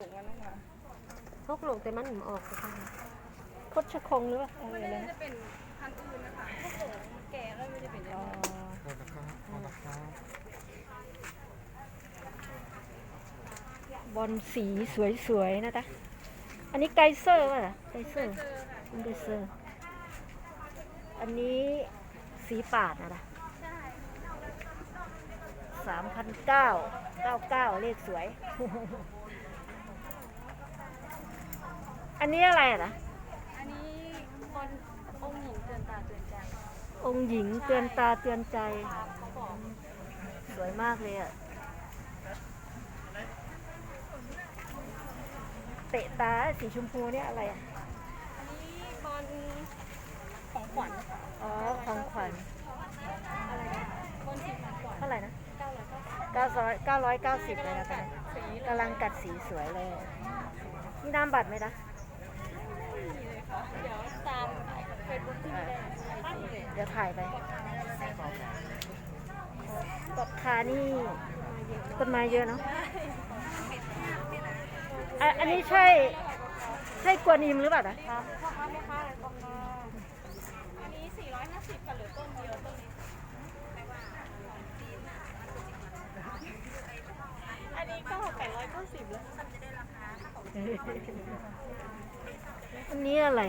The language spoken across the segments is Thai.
ปลูกมันนั่นนะพกลงแต่มันหมออกค่ะคดชะคงหรือเปล่าอะไรมันเลยจะนะเป็นพันธุ์อื่นนะคะพวกหลงแก่แล้วมันจะเป็นอย่างอ๋อนี้โทษนะครับขอนะครับบอลสีสวยๆนะจ๊ะอันนี้ไกเซอร์ป่ะไกเซอร์เจอค่ะอันไกเซอร์ อันนี้สีปาดนะจ๊ะใช่สามพันเก้าเก้าเก้าเลขสวย อั นนี้อะไรอะนะอันนี้คนองค์หญิงเตือนตาเตือนใจองค์หญิงเตือนตาเตือนใจ ครับเขาบอกสวยมากเลยอะเตะตาสีชมพูเนี่ยอะไรอะอันนี้บอลของขวัญค่ะอ๋อของขวัญอะไรนะบอลสีของขวัญเท่าไหร่นะเก้าร้อยเก้าสิบ900 990เลยนะตอนนี้สีเลยกำลังกัดสีสวยเลยนี่น้ำบัตรไหมนะไม่มี เดี๋ยวตามเฟซบุ๊กที่ไม่ได้เดี๋ยวถ่ายไปกดคานี่ต้นไม้เยอะเนาะอันนี้ใช่ ใช่กวนอิมหรือเปล่านะพ่อค้าแม่ค้าอะไรบอกมาอันนี้ 450ค่ะเหลือต้นเดียวต้นนี้อันนี้ก็890แล้ว อันนี้อะไร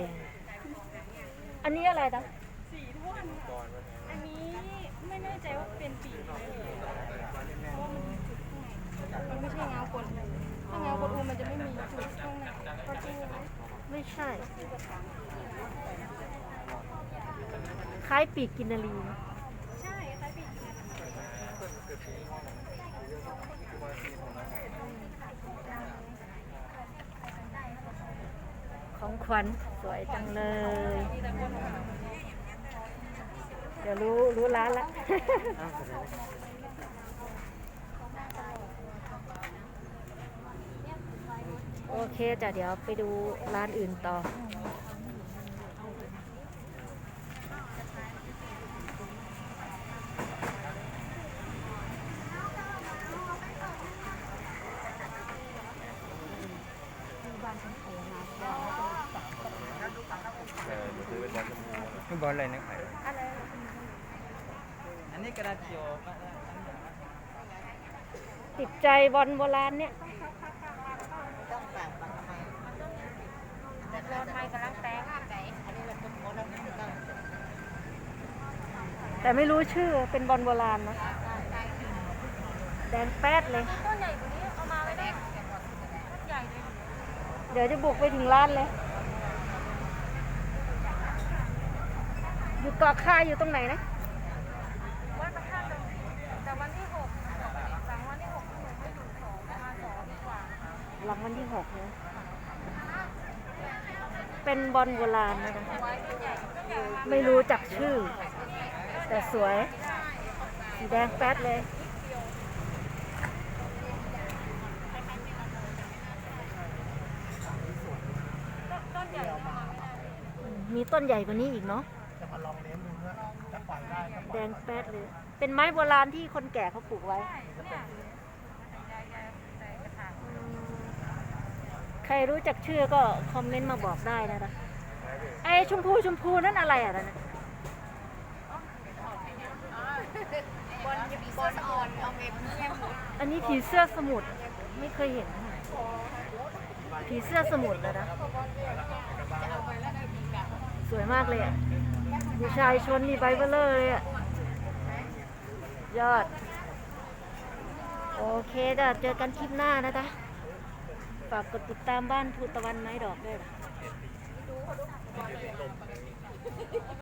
อันนี้อะไรนะสีท่วนค่ะอันนี้ไม่แน่ใจว่าเป็นปีกไหมเพราะว่ามันมีจุดข้างในมันไม่ใช่เงาคนถ้าเงาคนอูมันจะไม่มีจุดข้างในก็จูไม่ใช่ คล้ายปีกกินนารีนะ ใช่คล้ายปีกค่ะ ของขวัญสวยจังเลยมีแต่คนค่ะเดี๋ยวรู้รู้ร้านละโอเคจ้ะเดี๋ยวไปดูร้านอื่นต่อเออเดี๋ยวซื้อเป็น บอลชมพูนี่บอลอะไรนะไข่อันนี้กระดาษเขียวก็ได้ติดใจบอลโบราณเนี่ยรถไม้กำลังแตงแต่ไม่รู้ชื่อเป็นบอลโบราณนะ แดงแป๊ดเลย ต้นใหญ่กว่านี้เอามาไว้ได้ต้นใหญ่เลย เดี๋ยวจะบุกไปถึงร้านเลย อยู่ เกาะคาอยู่ตรงไหนนะวัดพระธาตุดงแต่วันที่หกหลังวันที่หกหนูไม่อยู่สองประมาณสองดีกว่าหลังวันที่หกเลยเป็นบอลโบราณนะคะไว้ต้นใหญ่ต้นใหญ่มาไม่รู้จักชื่อ แต่สวย สีแดงแป๊ดเลยมีต้นใหญ่เอามาไม่ได้มีต้นใหญ่กว่านี้อีกเนาะแดงแป๊ดเลย เป็นไม้โบราณที่คนแก่เขาปลูกไว้ใช่เนี่ยใหญ่ใหญ่ใส่กระถางอืมใครรู้จักชื่อก็คอมเมนต์มาบอกได้นะคะไอ้ชมพูชมพูนั่นอะไรอะนั่นน่ะบอลบอลอ่อนเอาเม็ดเงี้ยอันนี้ผีเสื้อสมุทรไม่เคยเห็นค่ะผีเสื้อสมุทรเลยนะสวยมากเลยอะ มีชายชนมีใบเบลเลอร์เลยอะ ยอด โอเคจ้ะเจอกันคลิปหน้านะจ๊ะฝากกดติดตามบ้านภูตะวันไม้ดอกด้วยนะ